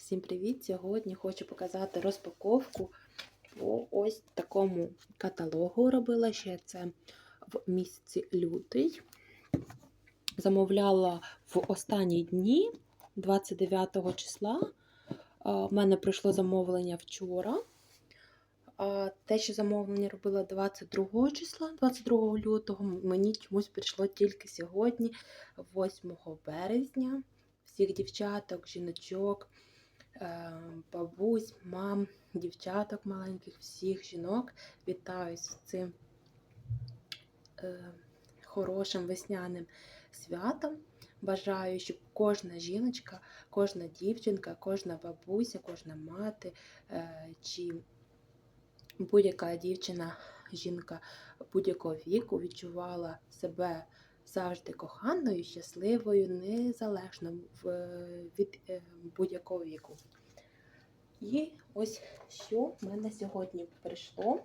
Всім привіт! Сьогодні хочу показати розпаковку по ось такому каталогу. Робила ще це в місяці лютий. Замовляла в останні дні, 29 числа. У мене прийшло замовлення вчора. Те, що замовлення робила 22 числа, 22 лютого, мені чомусь прийшло тільки сьогодні, 8 березня. Всіх дівчаток, жіночок, бабусь, мам, дівчаток маленьких, всіх жінок вітаю з цим е, хорошим весняним святом. Бажаю, щоб кожна жіночка, кожна дівчинка, кожна бабуся, кожна мати е, чи будь-яка дівчина, жінка будь-якого віку відчувала себе завжди коханою, щасливою, незалежно від е, будь-якого віку. І ось що в мене сьогодні прийшло.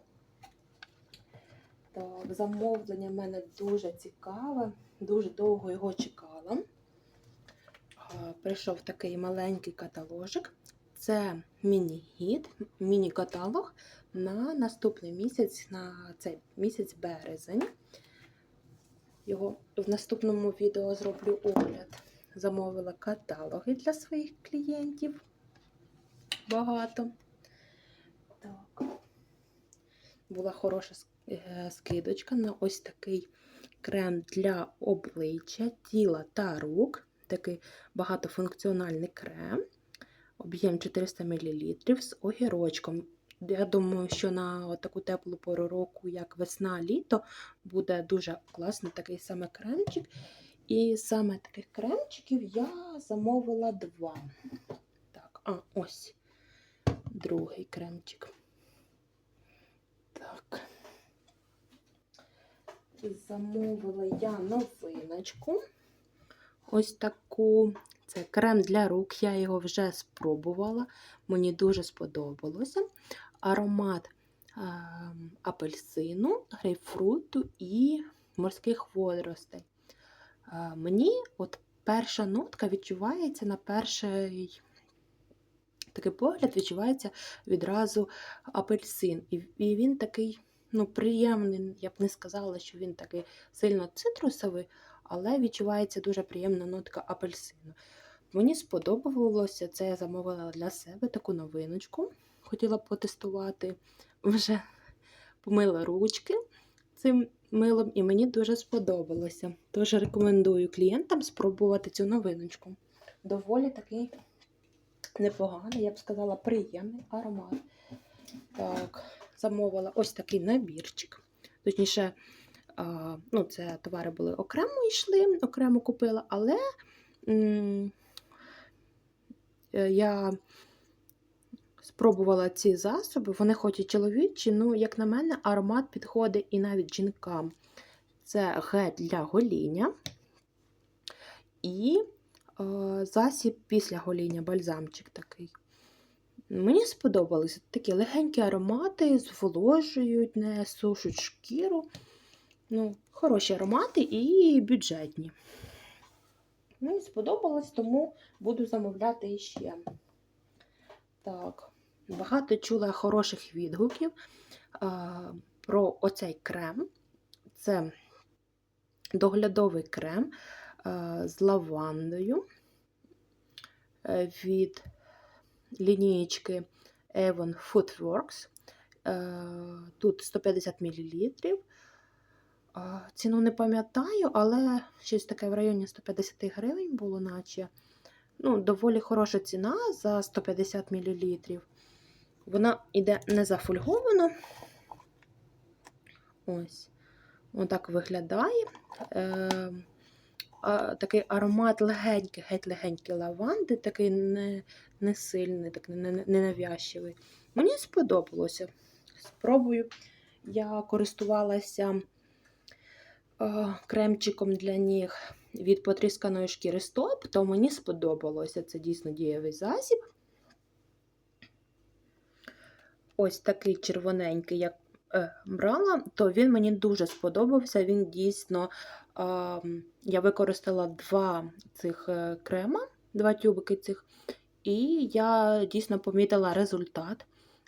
Так, замовлення в мене дуже цікаве, дуже довго його чекала. Прийшов такий маленький каталожик. Це міні-гід, міні-каталог на наступний місяць, на цей місяць березень. Його в наступному відео зроблю огляд. Замовила каталоги для своїх клієнтів. Багато. Так. Була хороша е, скидочка на ось такий крем для обличчя, тіла та рук. Такий багатофункціональний крем. Об'єм 400 мл з огірочком. Я думаю, що на таку теплу пору року, як весна-літо, буде дуже класний такий саме кремчик. І саме таких кремчиків я замовила два. Так, а ось другий кремчик. Так. Замовила я новиночку. Ось таку. Це крем для рук. Я його вже спробувала. Мені дуже сподобалося. Аромат е, апельсину, грейпфруту і морських водоростей. Е, мені от перша нотка відчувається на перший такий погляд, відчувається відразу апельсин. І, він такий ну, приємний. Я б не сказала, що він такий сильно цитрусовий, але відчувається дуже приємна нотка апельсину. Мені сподобалося це, я замовила для себе таку новиночку. Хотіла потестувати, вже помила ручки цим милом, і мені дуже сподобалося. Тож рекомендую клієнтам спробувати цю новиночку. Доволі такий непоганий, я б сказала, приємний аромат. Так, замовила ось такий набірчик. Точніше, ну, це товари були окремо йшли, окремо купила, але е, я спробувала ці засоби, вони хоч і чоловічі, ну, як на мене, аромат підходить і навіть жінкам. Це гель для гоління і е, засіб після гоління, бальзамчик такий. Мені сподобалися такі легенькі аромати, зволожують, не сушать шкіру. Ну, Хороші аромати і бюджетні. Мені сподобалось, тому буду замовляти іще. Так, багато чула хороших відгуків а, про оцей крем. Це доглядовий крем а, з лавандою е, від лінієчки Avon Foodworks. Е, Тут 150 мл. Ціну не пам'ятаю, але щось таке в районі 150 гривень було, наче. Ну, доволі хороша ціна за 150 мл. Вона йде не зафольговано. Ось. Отак виглядає. Е, а, такий аромат легенький, геть легенький лаванди, такий не, не сильний, так не, не, ненавязчивий. Мені сподобалося. Спробую. Я користувалася кремчиком для ніг від потрісканої шкіри стоп, то мені сподобалося. Це дійсно дієвий засіб. Ось такий червоненький, як е, брала, то він мені дуже сподобався. Він дійсно, е, я використала два цих е, крема, два тюбики цих, І я дійсно помітила результат.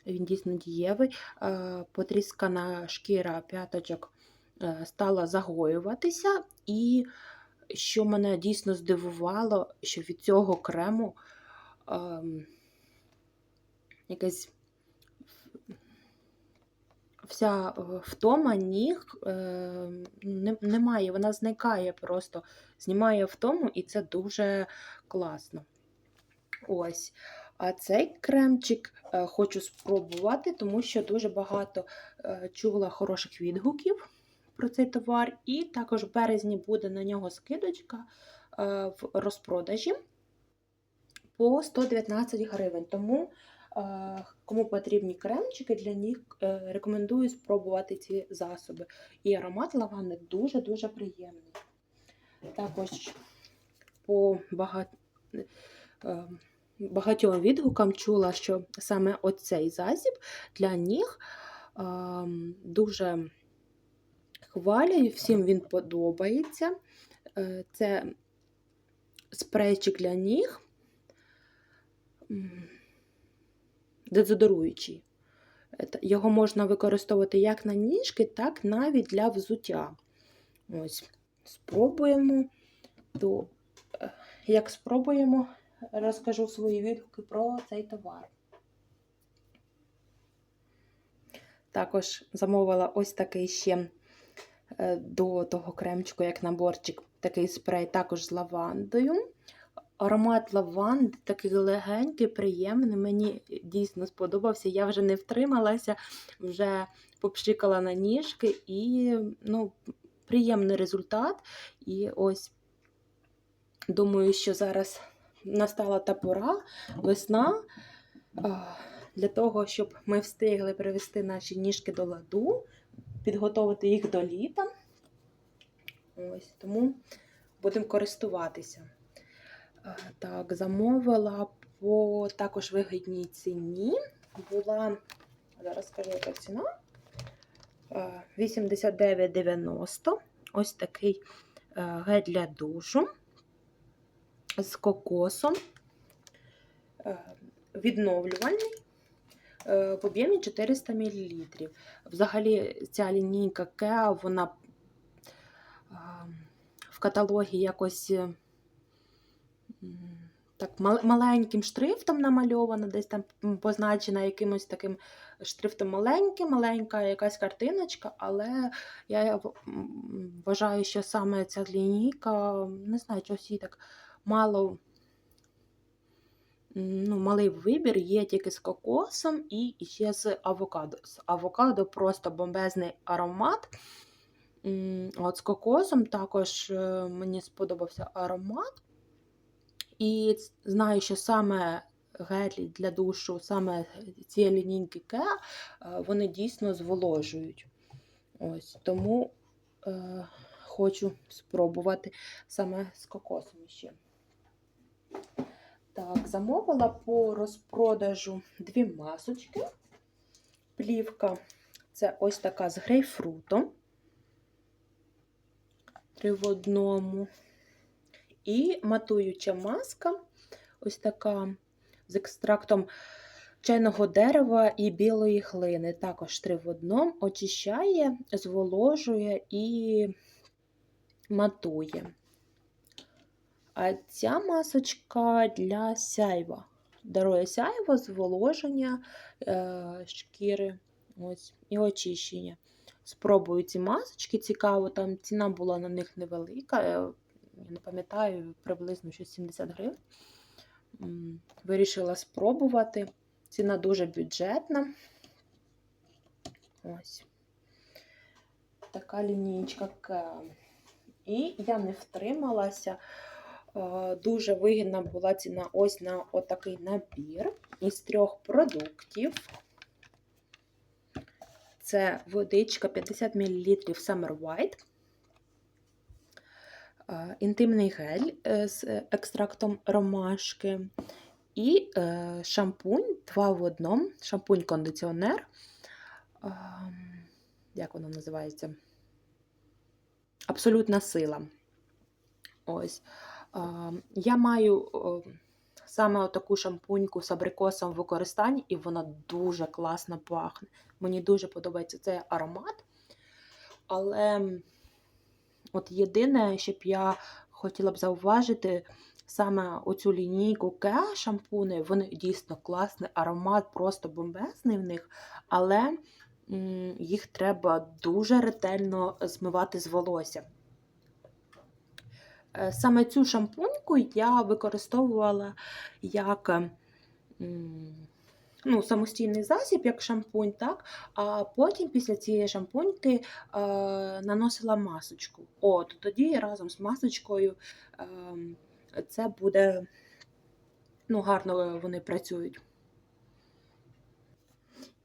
Він дійсно дієвий. Е, Потріскана шкіра п'яточок е, стала загоюватися, і що мене дійсно здивувало, що від цього крему ем, якась вся е, втома ніг е, немає, вона зникає просто, знімає втому, і це дуже класно. Ось. А цей кремчик е, хочу спробувати, тому що дуже багато е, чула хороших відгуків про цей товар. І також в березні буде на нього скидочка е, в розпродажі по 119 гривень. Тому, е, кому потрібні кремчики, для них е, рекомендую спробувати ці засоби. І аромат лаванди дуже-дуже приємний. Також по багат... багатьом відгукам чула, що саме оцей засіб для ніг е, дуже хвалять, всім він подобається. Е, Це спрейчик для ніг, дезодоруючий. Е, Його можна використовувати як на ніжки, так навіть для взуття. Ось, спробуємо. То, е, як спробуємо, розкажу свої відгуки про цей товар. Також замовила ось такий ще до того кремчику, як наборчик, такий спрей також з лавандою. Аромат лаванди такий легенький, приємний. Мені дійсно сподобався. Я вже не втрималася, вже попшикала на ніжки і ну, приємний результат. І ось думаю, що зараз настала та пора, весна, для того, щоб ми встигли привести наші ніжки до ладу, підготувати їх до літа. Ось, тому будемо користуватися. Е, Так, замовила по також вигідній ціні. Була, зараз скажу, яка ціна. Е, 89,90. Ось такий е, гель для душу з кокосом. Е, Відновлювальний е, в об'ємі 400 мл. Взагалі, ця лінійка Кеа, вона е, в каталогі якось е, так маленьким шрифтом намальована, десь там позначена якимось таким шрифтом маленьким, маленька якась картиночка, але я вважаю, що саме ця лінійка, не знаю, чогось їй так мало. Ну, малий вибір є тільки з кокосом і ще з авокадо. З авокадо просто бомбезний аромат. От з кокосом також е, мені сподобався аромат. І знаю, що саме гелі для душу, саме ці лінійки Кеа, е, вони дійсно зволожують. Ось, тому е, хочу спробувати саме з кокосом ще. Так, замовила по розпродажу дві масочки. Плівка це ось така з грейпфрутом. Три в одному. І матуюча маска, ось така з екстрактом чайного дерева і білої глини. Також три в одному. Очищає, зволожує і матує. А ця масочка для сяйва. Дарує сяйво, зволоження е, шкіри ось, і очищення. Спробую ці масочки, цікаво, там ціна була на них невелика. е, Я не пам'ятаю, приблизно щось 70 гривень. Вирішила спробувати. Ціна дуже бюджетна. Ось. Така лінійка. І я не втрималася. Е, Дуже вигідна була ціна ось на отакий набір із трьох продуктів. Це водичка 50 мл Summer White, е, інтимний гель е, з екстрактом ромашки і шампунь 2 в одному, шампунь-кондиціонер. Як воно називається? Абсолютна сила. Ось. Я маю саме отаку шампуньку з абрикосом в використанні, і вона дуже класно пахне. Мені дуже подобається цей аромат. Але от єдине, б я хотіла б зауважити, саме оцю лінійку Кеа шампуни, вони дійсно класний, аромат просто бомбезний в них, але їх треба дуже ретельно змивати з волосся. Е, Саме цю шампуньку я використовувала як ну, самостійний засіб, як шампунь, так? а потім після цієї шампуньки е, наносила масочку. От тоді разом з масочкою ем, це буде ну, гарно вони працюють.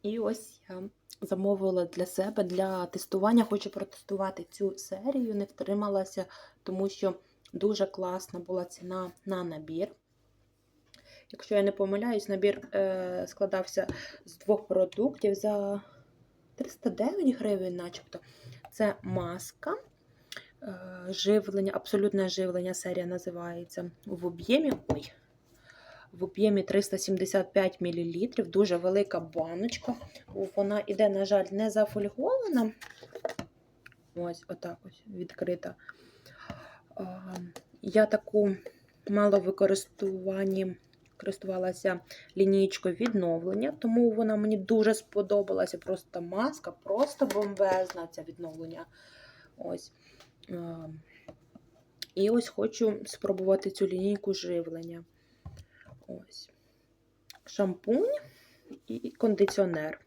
І ось я замовила для себе для тестування. Хочу протестувати цю серію, не втрималася, тому що дуже класна була ціна на набір. Якщо я не помиляюсь, набір е, складався з двох продуктів за 309 гривень, начебто. Це маска, е, живлення, абсолютне живлення серія називається в об'ємі. Ой, в об'ємі 375 мл, дуже велика баночка. Вона іде, на жаль, не зафольгована. Ось, отак ось відкрита. А, Я таку мало в користувалася лінієчкою відновлення, тому вона мені дуже сподобалася. Просто маска, просто бомбезна це відновлення. Ось. І ось хочу спробувати цю лінійку живлення. Ось. Шампунь і кондиціонер.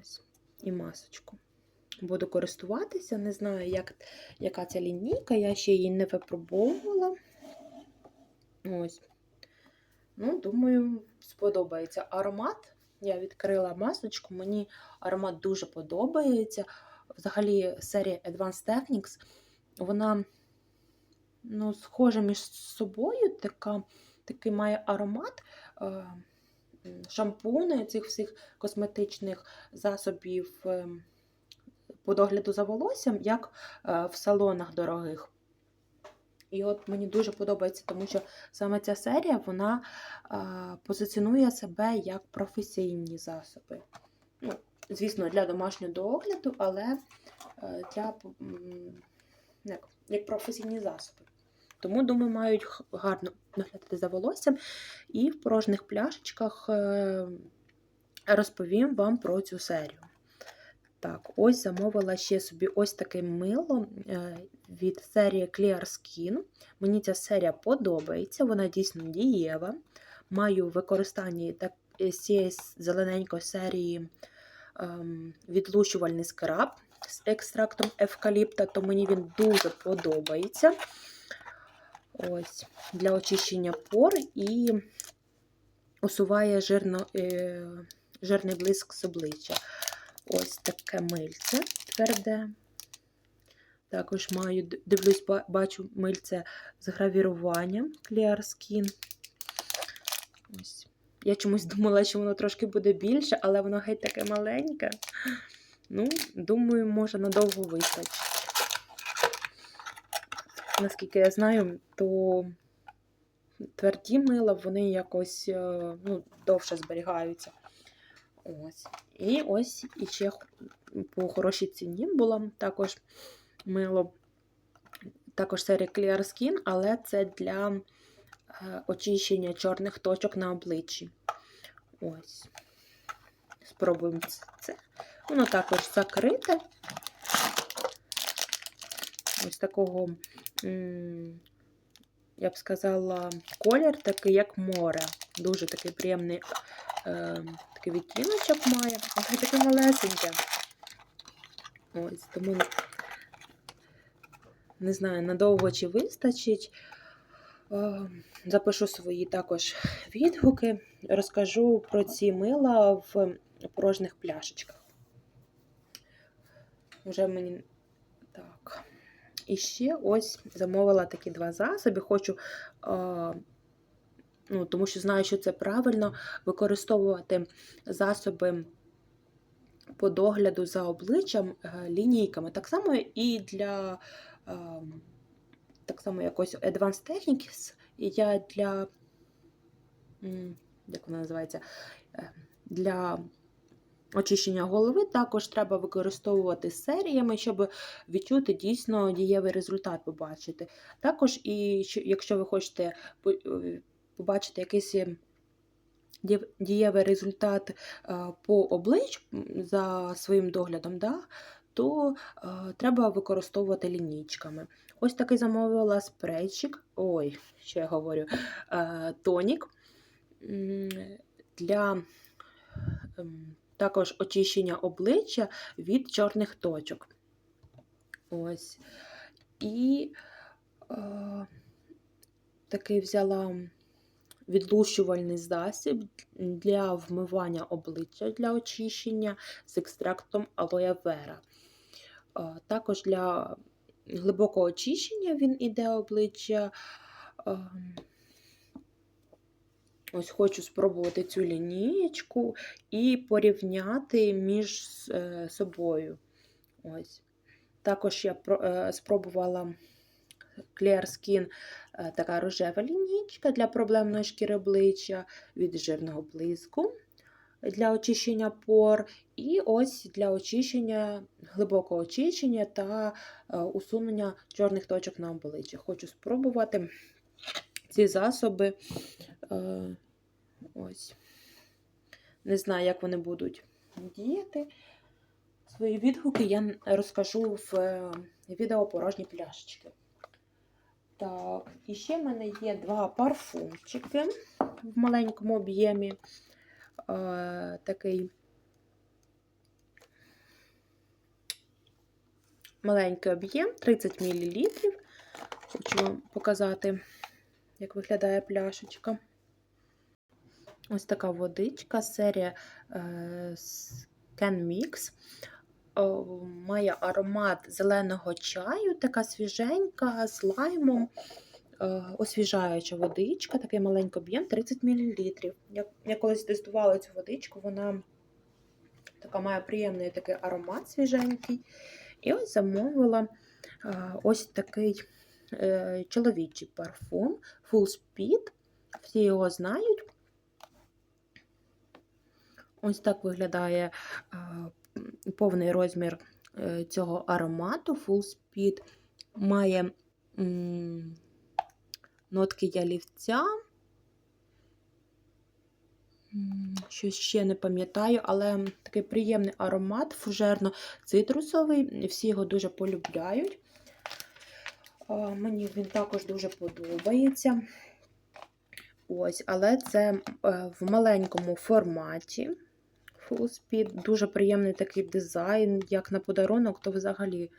Ось. І масочку. Буду користуватися. Не знаю, як, яка ця лінійка, я ще її не випробовувала. Ось. Ну, думаю, сподобається аромат. Я відкрила масочку, мені аромат дуже подобається. Взагалі, серія Advanced Techniques, вона ну, схожа між собою, така, такий має аромат. Е, Шампуни цих всіх косметичних засобів е, по догляду за волоссям, як е, в салонах дорогих. І от мені дуже подобається, тому що саме ця серія вона а, позиціонує себе як професійні засоби. Ну, Звісно, для домашнього догляду, але а, для як, як професійні засоби. Тому, думаю, мають гарно доглядати за волоссям. І в порожніх пляшечках е, розповім вам про цю серію. Так, ось замовила ще собі ось таке мило е, від серії Clear Skin. Мені ця серія подобається, вона дійсно дієва. Маю в використанні так, е, цієї зелененької серії ем, відлущувальний скраб з екстрактом евкаліпта, то мені він дуже подобається. Ось, для очищення пор і усуває жирно, е, жирний блиск з обличчя. Ось таке мильце тверде. Також маю, дивлюсь, бачу мильце з гравіруванням Clear Skin. Ось. Я чомусь думала, що воно трошки буде більше, але воно геть таке маленьке. Ну, думаю, може надовго вистачить. Наскільки я знаю, то тверді мила, вони якось е, ну, довше зберігаються. Ось. І ось іще по хорошій ціні було також мило, також серія Clear Skin, але це для е, очищення чорних точок на обличчі. Ось. Спробуємо це. Воно також закрите. Ось такого, я б сказала, колір такий, як море. Дуже такий приємний такий відтіночок має, але таке малесеньке. Ось, тому не знаю, надовго чи вистачить. Е, Запишу свої також відгуки, розкажу про ці мила в порожніх пляшечках. Вже мені так. І ще ось замовила такі два засоби. Хочу, е, ну, тому що знаю, що це правильно, використовувати засоби по догляду за обличчям е, лінійками. Так само і для е, так само якось Advanced Techniques я для. Як вона називається? Е, Для очищення голови також треба використовувати серіями, щоб відчути дійсно дієвий результат побачити. Також, і якщо ви хочете е, побачити якийсь е, дієвий результат е, по обличчю за своїм доглядом, да, то е, треба використовувати лінійками. Ось такий замовила спрейчик, ой, що я говорю, е, тонік для ем, також очищення обличчя від чорних точок. Ось. І е, такий взяла відлущувальний засіб для вмивання обличчя для очищення з екстрактом алоє вера. Е, Також для глибокого очищення він іде обличчя. Ем, Ось хочу спробувати цю лінієчку і порівняти між е, собою. Ось. Також я е, спробувала Clear Skin, е, така рожева лінійка для проблемної шкіри обличчя від жирного блиску для очищення пор. І ось для очищення, глибокого очищення та е, усунення чорних точок на обличчі. Хочу спробувати ці засоби. Е, Ось. Не знаю, як вони будуть діяти. Свої відгуки я розкажу в відео порожні пляшечки. Так, і ще в мене є два парфумчики в маленькому об'ємі. Е, такий маленький об'єм, 30 мл. Хочу вам показати, як виглядає пляшечка. Ось така водичка, серія е, Can Mix. О, Має аромат зеленого чаю, така свіженька з лаймом. Е, Освіжаюча водичка, такий маленький об'єм 30 мл. Я, я колись тестувала цю водичку, вона така має приємний такий аромат свіженький. І ось замовила е, ось такий е, чоловічий парфум Full Speed. Всі його знають. Ось так виглядає е, повний розмір е, цього аромату Full Speed. Має нотки ялівця. Щось ще не пам'ятаю, але такий приємний аромат, фужерно-цитрусовий. Всі його дуже полюбляють. Мені він також дуже подобається. Ось, але це е, в маленькому форматі. Speed. Дуже приємний такий дизайн, як на подарунок, то взагалі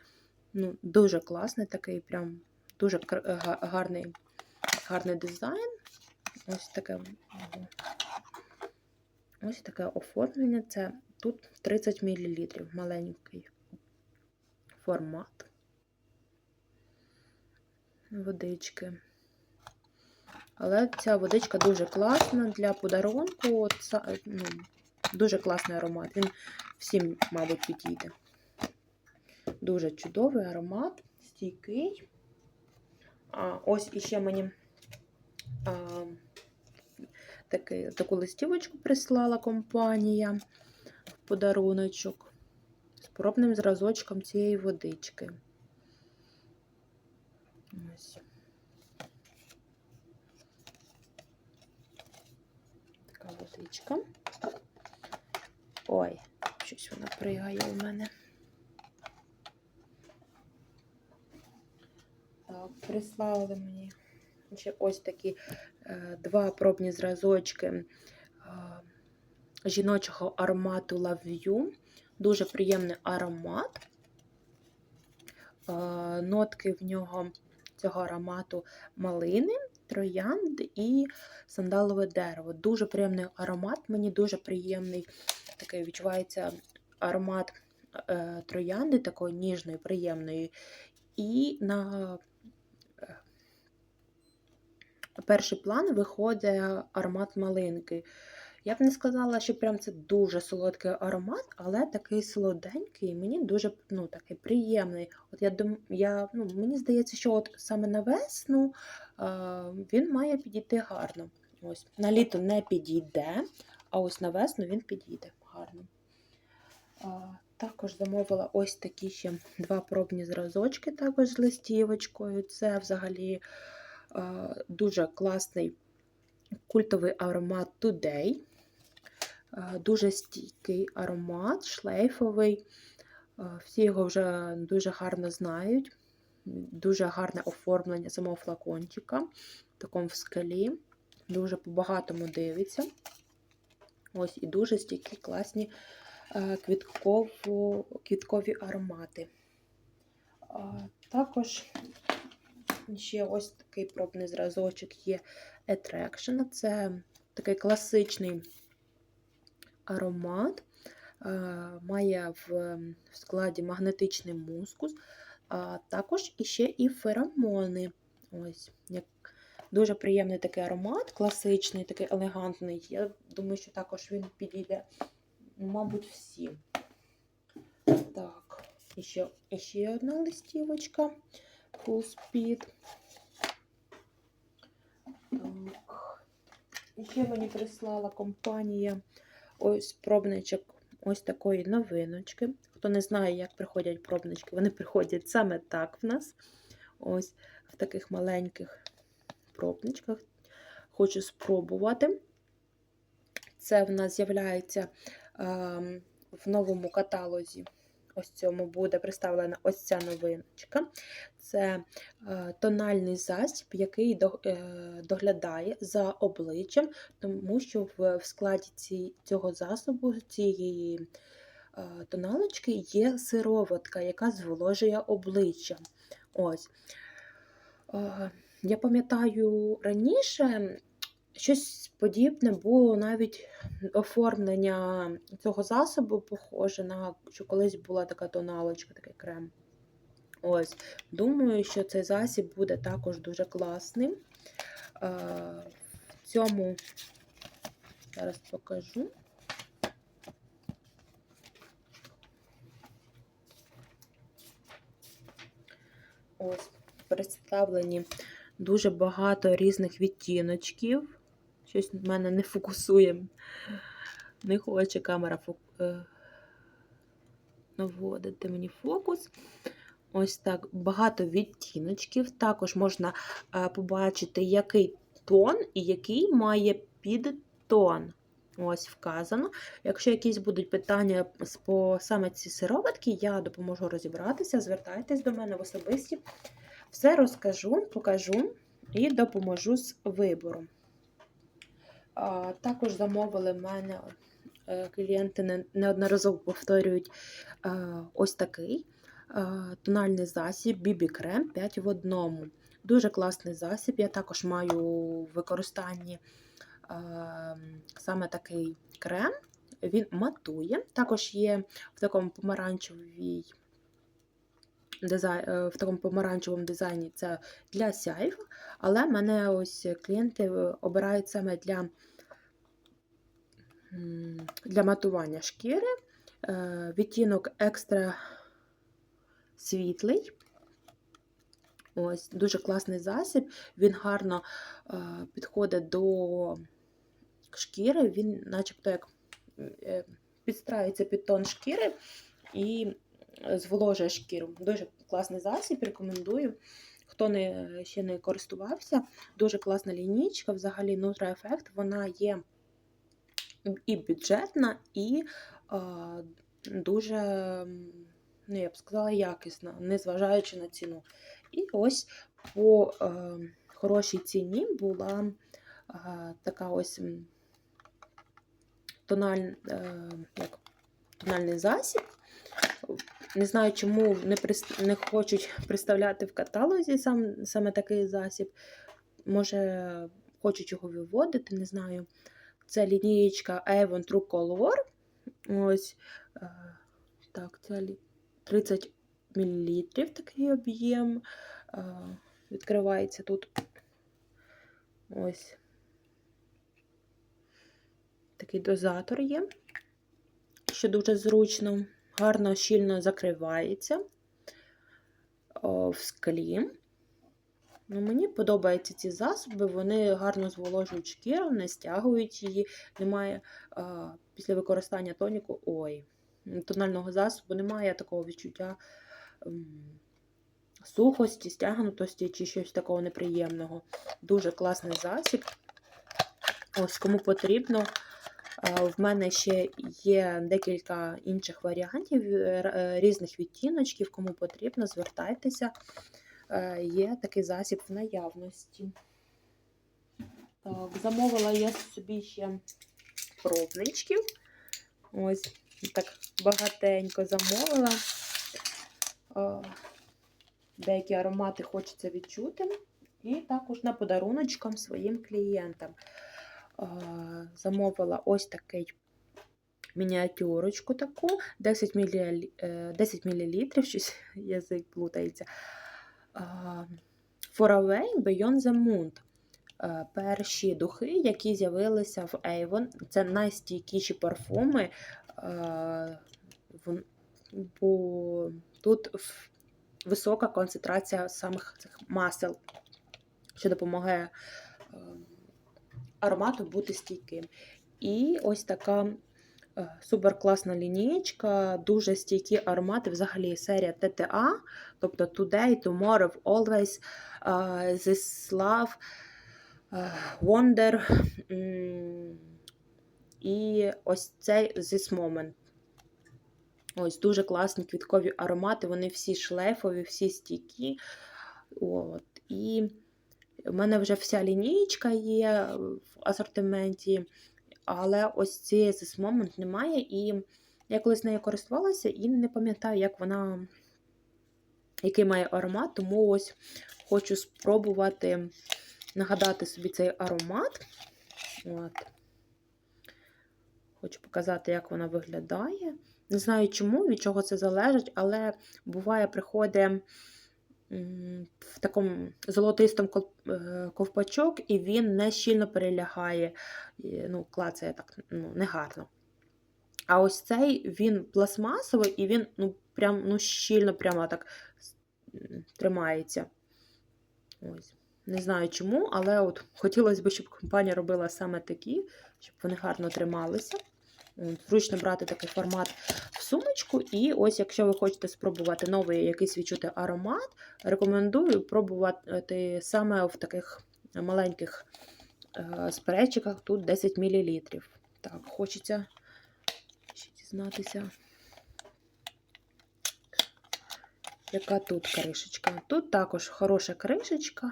ну, дуже класний такий, прям дуже гарний, гарний дизайн. Ось таке. Ось таке оформлення. Це тут 30 мл, маленький формат водички. Але ця водичка дуже класна для подарунку. От, ну, дуже класний аромат. Він всім, мабуть, підійде. Дуже чудовий аромат, стійкий. А, ось іще мені а, таки, таку листівочку прислала компанія в подаруночок з пробним зразочком цієї водички. Ось. Така водичка. Ой, щось вона пригає у мене. Так, прислали мені ще ось такі е, два пробні зразочки е, жіночого аромату You. Дуже приємний аромат. Е, нотки в нього цього аромату малини, троянд і сандалове дерево. Дуже приємний аромат, мені дуже приємний такий відчувається аромат е, троянди, такої ніжної, приємної. І на е, перший план виходить аромат малинки. Я б не сказала, що прям це дуже солодкий аромат, але такий солоденький, мені дуже ну, такий приємний. От я дум, я, ну, Мені здається, що от саме на весну е, він має підійти гарно. Ось, На літо не підійде, а ось на весну він підійде гарно. Також замовила ось такі ще два пробні зразочки, також з листівочкою. Це взагалі дуже класний культовий аромат Today. Дуже стійкий аромат, шлейфовий. Всі його вже дуже гарно знають. Дуже гарне оформлення самого флакончика, в такому в скалі. Дуже по-багатому дивиться. Ось і дуже стійкі, класні е, квіткові аромати. Також ще ось такий пробний зразочок є Attraction. Це такий класичний аромат. Е, Має в складі магнетичний мускус, а також іще і феромони. Ось, як Дуже приємний такий аромат, класичний, такий елегантний. Я думаю, що також він підійде, мабуть, всім. Так, і ще, ще одна листівочка. Full Speed. Так. І ще мені прислала компанія ось пробничок ось такої новиночки. Хто не знає, як приходять пробнички, вони приходять саме так в нас. Ось в таких маленьких пробничках. Хочу спробувати. Це в нас з'являється е, в новому каталозі. Ось цьому буде представлена ось ця новиночка. Це е, тональний засіб, який е, доглядає за обличчям, тому що в, складі цього засобу, цієї е, тоналочки, є сироватка, яка зволожує обличчя. Ось. Я пам'ятаю раніше щось подібне було навіть оформлення цього засобу, похоже на що колись була така тоналочка, такий крем. Ось, Думаю, що цей засіб буде також дуже класним. В цьому зараз покажу. Ось, представлені дуже багато різних відтіночків. Щось в мене не фокусує. Не хоче камера фок... е, наводити мені фокус. Ось так, багато відтіночків. Також можна е, побачити, який тон і який має підтон. Ось вказано. Якщо якісь будуть питання по саме ці сироватки, я допоможу розібратися. Звертайтесь до мене в особисті. Все розкажу, покажу і допоможу з вибором. Також замовили в мене е, клієнти неодноразово повторюють ось такий тональний засіб BB крем 5 в одному. Дуже класний засіб. Я також маю в використанні саме такий крем. Він матує. Також є в такому помаранчевій дизайн, в такому помаранчевому дизайні це для сяйв, але мене ось клієнти обирають саме для для матування шкіри. Відтінок екстра світлий. Ось, Дуже класний засіб, він гарно підходить до шкіри, він начебто як е, підстраюється під тон шкіри і зволожує шкіру. Дуже класний засіб, рекомендую. Хто не, ще не користувався, дуже класна лінійка, взагалі Nutra Effect, вона є і бюджетна, і а, дуже, ну, я б сказала, якісна, незважаючи на ціну. І ось по а, хорошій ціні була а, така ось тональ, а, як, тональний засіб. Не знаю, чому не не хочуть представляти в каталозі сам, саме такий засіб. Може, хочуть його виводити, не знаю. Це лінієчка Avon True Color. Ось е, так, це 30 мл такий об'єм. Е, відкривається тут ось такий дозатор є, що дуже зручно, гарно щільно закривається в склі. Ну, мені подобаються ці засоби, вони гарно зволожують шкіру, не стягують її. Немає а, після використання тоніку, ой, тонального засобу, немає такого відчуття сухості, стягнутості чи щось такого неприємного. Дуже класний засіб. Ось кому потрібно. В мене ще є декілька інших варіантів, е, е, різних відтіночків. Кому потрібно, звертайтеся. Е, Є такий засіб в наявності. Так, замовила я собі ще пробничків. Ось так багатенько замовила. Деякі аромати хочеться відчути. І також на подаруночкам своїм клієнтам. Е, Замовила ось такий мініатюрочку таку, 10 мл, 10 мл щось язик плутається. Е, For Away Beyond the Moon. Е, Перші духи, які з'явилися в Avon. Це найстійкіші парфуми. Бо тут висока концентрація самих цих масел, що допомагає е, аромату бути стійким. І ось така е, суперкласна лінієчка, дуже стійкі аромати, взагалі серія TTA, тобто Today, Tomorrow, Always, е, This Love, е, Wonder. І ось цей This Moment. Ось дуже класні квіткові аромати, вони всі шлейфові, всі стійкі. От. І в мене вже вся лінійка є в асортименті, але ось цієї This Moment немає. І я колись нею користувалася і не пам'ятаю, як вона, який має аромат, тому ось хочу спробувати нагадати собі цей аромат. От. Хочу показати, як вона виглядає. Не знаю чому, від чого це залежить, але буває, приходить в такому золотистому е, ковпачок, і він не щільно перелягає, ну, клацає так ну, негарно. А ось цей він пластмасовий і він ну, прям, ну, щільно прямо так тримається. Ось. Не знаю чому, але от хотілося б, щоб компанія робила саме такі, щоб вони гарно трималися. Зручно брати такий формат в сумочку. І ось, якщо ви хочете спробувати новий якийсь відчути аромат, рекомендую пробувати саме в таких маленьких е, сперечиках, тут 10 мл. Так, хочеться ще дізнатися, яка тут кришечка. Тут також хороша кришечка.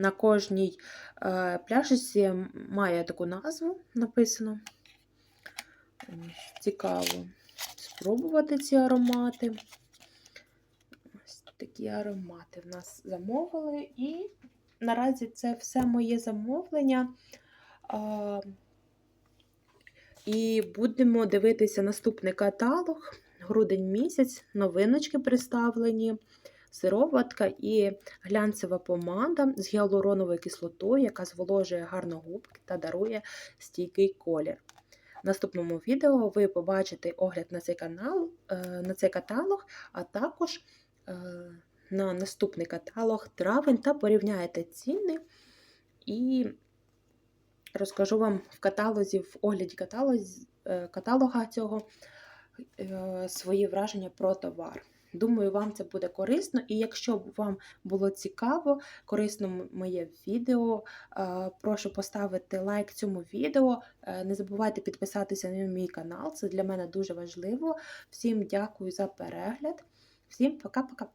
На кожній е, пляшечці має таку назву написано. Ось, Цікаво спробувати ці аромати. Ось такі аромати в нас замовили. І наразі це все моє замовлення. І будемо дивитися наступний каталог. Грудень місяць, новиночки представлені сироватка і глянцева помада з гіалуроновою кислотою, яка зволожує гарно губки та дарує стійкий колір. В наступному відео ви побачите огляд на цей канал, е, на цей каталог, а також е, на наступний каталог травень та порівняєте ціни. І розкажу вам в каталозі, в огляді е, каталога цього свої враження про товар. Думаю, вам це буде корисно. І якщо вам було цікаво, корисно моє відео, е, прошу поставити лайк цьому відео. Е, Не забувайте підписатися на мій канал, це для мене дуже важливо. Всім дякую за перегляд. Всім пока-пока.